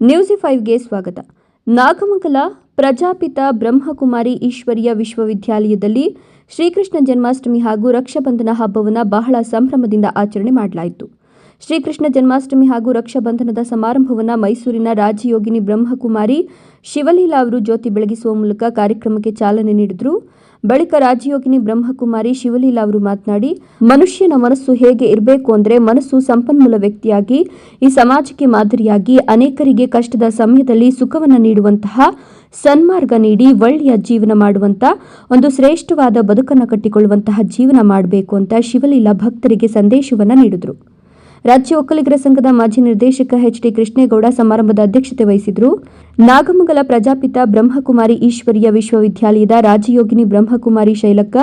ನ್ಯೂಸಿ ಫೈವ್ಗೆ ಸ್ವಾಗತ. ನಾಗಮಂಗಲ ಪ್ರಜಾಪಿತ ಬ್ರಹ್ಮಕುಮಾರಿ ಈಶ್ವರಿಯ ವಿಶ್ವವಿದ್ಯಾಲಯದಲ್ಲಿ ಶ್ರೀಕೃಷ್ಣ ಜನ್ಮಾಷ್ಟಮಿ ಹಾಗೂ ರಕ್ಷಾಬಂಧನ ಹಬ್ಬವನ್ನು ಬಹಳ ಸಂಭ್ರಮದಿಂದ ಆಚರಣೆ ಮಾಡಲಾಯಿತು. ಶ್ರೀಕೃಷ್ಣ ಜನ್ಮಾಷ್ಟಮಿ ಹಾಗೂ ರಕ್ಷಾಬಂಧನದ ಸಮಾರಂಭವನ್ನು ಮೈಸೂರಿನ ರಾಜಯೋಗಿನಿ ಬ್ರಹ್ಮಕುಮಾರಿ ಶಿವಲೀಲಾ ಅವರು ಜ್ಯೋತಿ ಬೆಳಗಿಸುವ ಮೂಲಕ ಕಾರ್ಯಕ್ರಮಕ್ಕೆ ಚಾಲನೆ ನೀಡಿದರು. ಬಳಿಕ ರಾಜಯೋಗಿನಿ ಬ್ರಹ್ಮಕುಮಾರಿ ಶಿವಲೀಲಾ ಅವರು ಮಾತನಾಡಿ, ಮನುಷ್ಯನ ಮನಸ್ಸು ಹೇಗೆ ಇರಬೇಕು ಅಂದರೆ ಮನಸ್ಸು ಸಂಪನ್ಮೂಲ ವ್ಯಕ್ತಿಯಾಗಿ, ಈ ಸಮಾಜಕ್ಕೆ ಮಾದರಿಯಾಗಿ ಅನೇಕರಿಗೆ ಕಷ್ಟದ ಸಮಯದಲ್ಲಿ ಸುಖವನ್ನು ನೀಡುವಂತಹ ಸನ್ಮಾರ್ಗ ನೀಡಿ ಒಳ್ಳೆಯ ಜೀವನ ಮಾಡುವಂತ, ಒಂದು ಶ್ರೇಷ್ಠವಾದ ಬದುಕನ್ನು ಕಟ್ಟಿಕೊಳ್ಳುವಂತಹ ಜೀವನ ಮಾಡಬೇಕು ಅಂತ ಶಿವಲೀಲಾ ಭಕ್ತರಿಗೆ ಸಂದೇಶವನ್ನು ನೀಡಿದರು. ರಾಜ್ಯ ಒಕ್ಕಲಿಗರ ಸಂಘದ ಮಾಜಿ ನಿರ್ದೇಶಕ ಎಚ್ ಡಿ ಕೃಷ್ಣೇಗೌಡ ಸಮಾರಂಭದ ಅಧ್ಯಕ್ಷತೆ ವಹಿಸಿದ್ರು. ನಾಗಮಂಗಲ ಪ್ರಜಾಪಿತ ಬ್ರಹ್ಮಕುಮಾರಿ ಈಶ್ವರಿಯ ವಿಶ್ವವಿದ್ಯಾಲಯದ ರಾಜಯೋಗಿನಿ ಬ್ರಹ್ಮಕುಮಾರಿ ಶೈಲಕ್ಕ,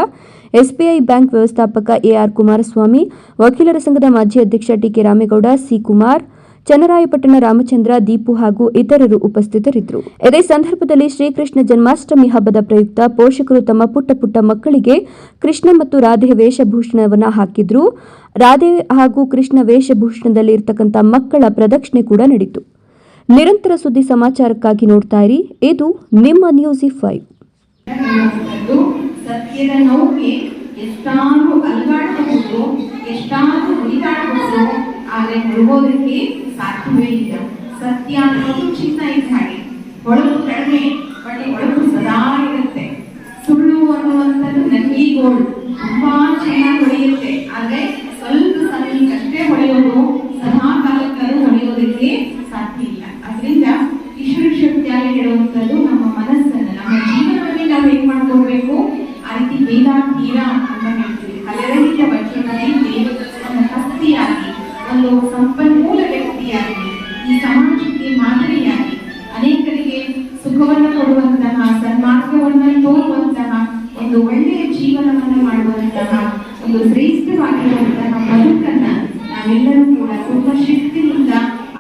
ಎಸ್ಬಿಐ ಬ್ಯಾಂಕ್ ವ್ಯವಸ್ಥಾಪಕ ಎಆರ್ ಕುಮಾರಸ್ವಾಮಿ, ವಕೀಲರ ಸಂಘದ ಮಾಜಿ ಅಧ್ಯಕ್ಷ ಟಿಕೆ ರಾಮೇಗೌಡ, ಸಿ ಕುಮಾರ್ ಚನ್ನರಾಯಪಟ್ಟಣ ರಾಮಚಂದ್ರ, ದೀಪು ಹಾಗೂ ಇತರರು ಉಪಸ್ಥಿತರಿದ್ದರು. ಇದೇ ಸಂದರ್ಭದಲ್ಲಿ ಶ್ರೀಕೃಷ್ಣ ಜನ್ಮಾಷ್ಟಮಿ ಹಬ್ಬದ ಪ್ರಯುಕ್ತ ಪೋಷಕರು ತಮ್ಮ ಪುಟ್ಟ ಪುಟ್ಟ ಮಕ್ಕಳಿಗೆ ಕೃಷ್ಣ ಮತ್ತು ರಾಧೆ ವೇಷಭೂಷಣವನ್ನ ಹಾಕಿದ್ರು. ರಾಧೆ ಹಾಗೂ ಕೃಷ್ಣ ವೇಷಭೂಷಣದಲ್ಲಿ ಇರತಕ್ಕಂಥ ಮಕ್ಕಳ ಪ್ರದಕ್ಷಿಣೆ ಕೂಡ ನಡೀತು. ನಿರಂತರ ಸುದ್ದಿ ಸಮಾಚಾರಕ್ಕಾಗಿ ನೋಡ್ತಾ ಇರಿ. ಇದು ನಿಮ್ಮ ನ್ಯೂಸಿ ಫೈವ್ ಆದ್ರೆ ಮುಳುಗೋದಕ್ಕೆ ಸಾಧ್ಯವೇ ಇಲ್ಲ. ಸತ್ಯ ಅನ್ನೋದು ಚಿನ್ನ ಇದ್ದ ಹಾಗೆ. ಹೊಳಪು ಕಡಿಮೆ, ಬಟ್ ಹೊಳಪು ಸದಾ ಇರುತ್ತೆ. ಸುಳ್ಳು ಅನ್ನುವಂಥದ್ದು ನಕಲಿಗೋಳು ತುಂಬಾ ಚೆನ್ನಾಗಿ ಹೊಳೆಯುತ್ತೆ. ಆದ್ರೆ ಸ್ವಲ್ಪ ಸಮಯಕ್ಕಷ್ಟೇ ಹೊಳೆಯೋದು ಸದಾ ಕಾಲಕ್ಕೂ ಹೊಳೆಯೋದಕ್ಕೆ ಸಾಧ್ಯ ಇಲ್ಲ. ಅದರಿಂದ ಈಶ್ವರ ಶಕ್ತಿಯಾಗಿ ಹೇಳುವಂಥದ್ದು ನಮ್ಮ ಮನಸ್ಸನ್ನ, ನಮ್ಮ ಜೀವನದಲ್ಲಿ ನಾವು ಹೇಗೆ ಮಾಡ್ಕೊಳ್ಬೇಕು? ಆ ರೀತಿ ವೇದ ತೀರ ಅಂತ ಹೇಳ್ತೀವಿ ಸಂಪನ್ಮೂಲ ವ್ಯಕ್ತಿಯಾಗಿ ಈ ಸಮಾಜಕ್ಕೆ ಮಾದರಿಯಾಗಿ ಅನೇಕರಿಗೆ ಸುಖವನ್ನು ಕೊಡುವಂತಹ, ಸನ್ಮಾರ್ಗವನ್ನು ತೋರುವಂತಹ ಒಂದು ಒಳ್ಳೆಯ ಜೀವನವನ್ನು ಮಾಡುವಂತಹ ಒಂದು ಶ್ರೇಷ್ಠವಾಗಿರುವಂತಹ ಬದುಕನ್ನ ನಾವೆಲ್ಲರೂ